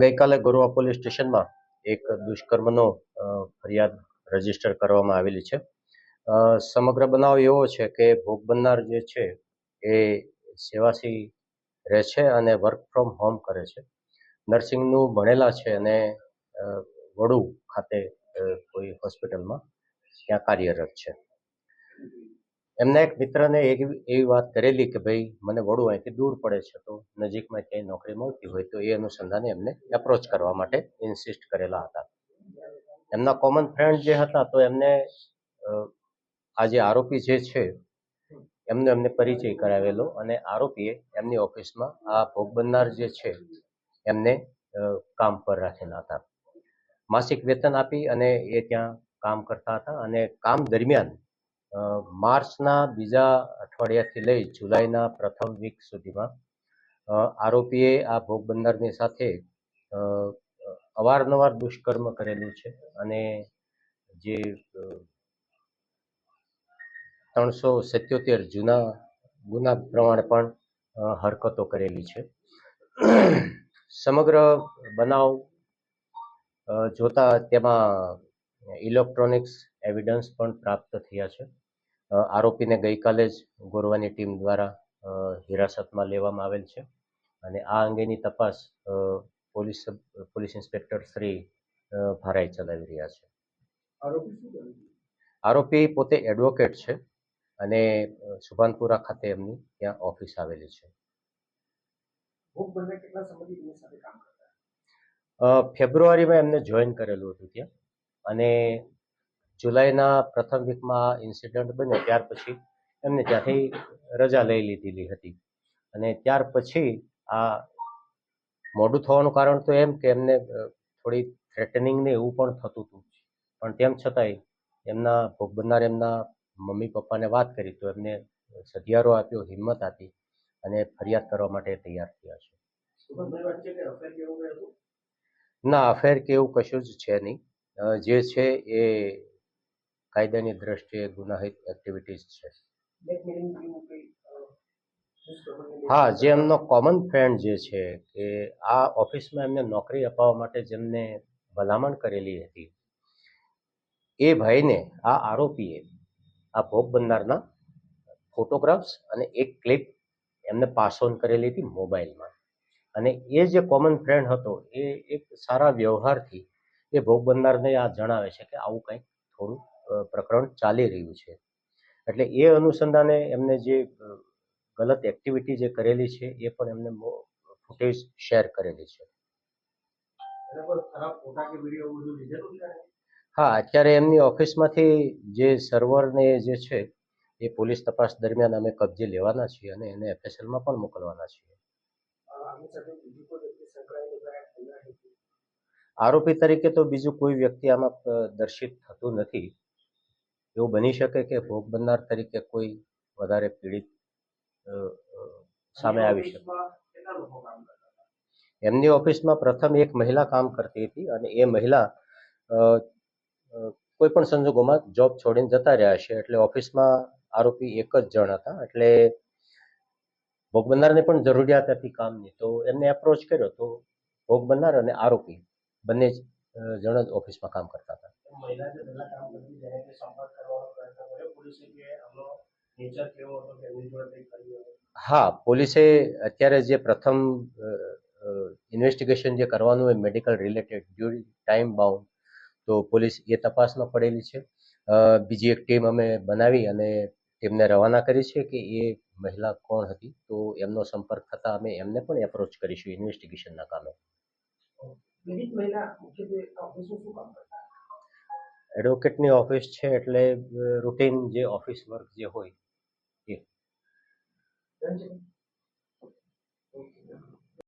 ગઈકાલે ગોરવા પોલીસ સ્ટેશનમાં એક દુષ્કર્મનો ફરિયાદ રજિસ્ટર કરવામાં આવેલી છે. સમગ્ર બનાવ એવો છે કે ભોગ બનનાર જે છે એ સેવાસી રહે છે અને વર્ક ફ્રોમ હોમ કરે છે. નર્સિંગનું ભણેલા છે અને વડુ ખાતે કોઈ હોસ્પિટલમાં ત્યાં કાર્યરત છે. એમના એક મિત્રને એક એવી વાત કરેલી કે ભાઈ, મને વડું અહીંથી દૂર પડે છે તો નજીકમાં ક્યાંય નોકરી મળતી હોય તો એ અનુસંધાને એમને એપ્રોચ કરવા માટે ઇન્સિસ્ટ કરેલા હતા. એમના કોમન ફ્રેન્ડ જે હતા તો એમને આ જે આરોપી જે છે, એમનો એમને પરિચય કરાવેલો અને આરોપીએ એમની ઓફિસમાં આ ભોગ બનનાર જે છે, એમને કામ પર રાખેલા હતા. માસિક વેતન આપી અને એ ત્યાં કામ કરતા હતા અને કામ દરમિયાન માર્ચના બીજા અઠવાડિયાથી લઈ જુલાઈના પ્રથમ વીક સુધીમાં આરોપીએ આ ભોગ બંદરની સાથે અવારનવાર દુષ્કર્મ કરેલું છે અને જે ત્રણસો સિત્યોતેર જૂના ગુના પ્રમાણે પણ હરકતો કરેલી છે. સમગ્ર બનાવ જોતા તેમાં ઇલેક્ટ્રોનિક્સ એવિડન્સ પણ પ્રાપ્ત થયા છે. આરોપીને ગઈકાલે જ ગોરવાની ટીમ દ્વારા હિરાસતમાં લેવામાં આવેલ છે. અને આ અંગેની તપાસ police police inspector Shri Bharai ચલાવી રહ્યા છે. આરોપી પોતે એડવોકેટ છે અને સુભાનપુરા ખાતે એમની ત્યાં ઓફિસ આવેલી છે. ફેબ્રુઆરીમાં એમને જોઈન કરેલું હતું ત્યાં. અને જુલાઈના પ્રથમ વીકમાં આ ઇન્સિડન્ટ બન્યો. ત્યાર પછી એમને ત્યાંથી રજા લઈ લીધેલી હતી. અને ત્યાર પછી આ મોડું થવાનું કારણ તો એમ કે એમને થોડી થ્રેટનિંગ ને એવું પણ થતું હતું. પણ તેમ છતાંય એમના ભોગ બનનાર એમના મમ્મી પપ્પાને વાત કરી તો એમને સધિયારો આપ્યો, હિંમત આપી અને ફરિયાદ કરવા માટે તૈયાર થયા છે. ના અફેર કે એવું કશું જ છે નહીં. જે છે એ કાયદાની દ્રષ્ટિએ ગુનાહિત એક્ટિવિટીઝ છે. હા જે એમનો કોમન ફ્રેન્ડ જે છે કે આ ઓફિસમાં એમને નોકરી અપાવવા માટે જેમને ભલામણ કરેલી હતી એ ભાઈને આ આરોપીએ આ ભોગ બનનારના ફોટોગ્રાફ્સ અને એક ક્લિપ એમને પાસ ઓન કરેલી હતી મોબાઈલમાં. અને એ જે કોમન ફ્રેન્ડ હતો એ એક સારા વ્યવહારથી એ ભોગ બનનારને આ જણાવે છે કે આવું કંઈક થોડું પ્રકરણ ચાલી રહ્યું છે. એટલે એ અનુસંધાને એમને જે ગલત એક્ટિવિટી જે કરેલી છે એ પણ એમને ફૂટેજ શેર કરેલી છે. હા અત્યારે એમની ઓફિસમાંથી જે સર્વરને જે છે એ પોલીસ તપાસ દરમિયાન અમે કબજે લેવાના છીએ અને એને એફએસએલમાં પણ મોકલવાના છીએ. આરોપી તરીકે તો બીજું કોઈ વ્યક્તિ આમાં દર્શિત થતું નથી. એવું બની શકે કે ભોગ બનનાર તરીકે કોઈ વધારે પીડિત સામે આવી શકે? એમની ઓફિસમાં પ્રથમ એક મહિલા કામ કરતી હતી અને એ મહિલા કોઈ પણ સંજોગોમાં જોબ છોડીને જતા રહ્યા છે. એટલે ઓફિસમાં આરોપી એક જ જણ હતા. એટલે ભોગ બનનારને પણ જરૂરિયાત હતી કામની તો એમને એપ્રોચ કર્યો તો ભોગ બનનાર અને આરોપી બંને જણ જ ઓફિસમાં કામ કરતા હતા. મહિલા જે પહેલા કામ કરતી જેને કે સંપર્ક કરવાનો પ્રયત્ન કર્યો પોલીસે કે આમનો નેચર કેવો હતો કે એમની જોડે કંઈ કર્યું હા પોલીસે અત્યારે જે પ્રથમ ઇન્વેસ્ટિગેશન જે કરવાનું હોય medical related during time bound તો પોલીસ એ તપાસમાં પડેલી છે. બીજી એક ટીમ અમે બનાવી અને ટીમને રવાના કરી છે કે એ મહિલા કોણ હતી તો એમનો સંપર્ક થતાં અમે એમને પણ એપ્રોચ કરીશું ઇન્વેસ્ટિગેશનના કામે. પીડિત મહિલા મુખ્યત્વે શું કામ કરતા? એડવોકેટની ઓફિસ છે એટલે રૂટીન જે ઓફિસ વર્ક જે હોય એ?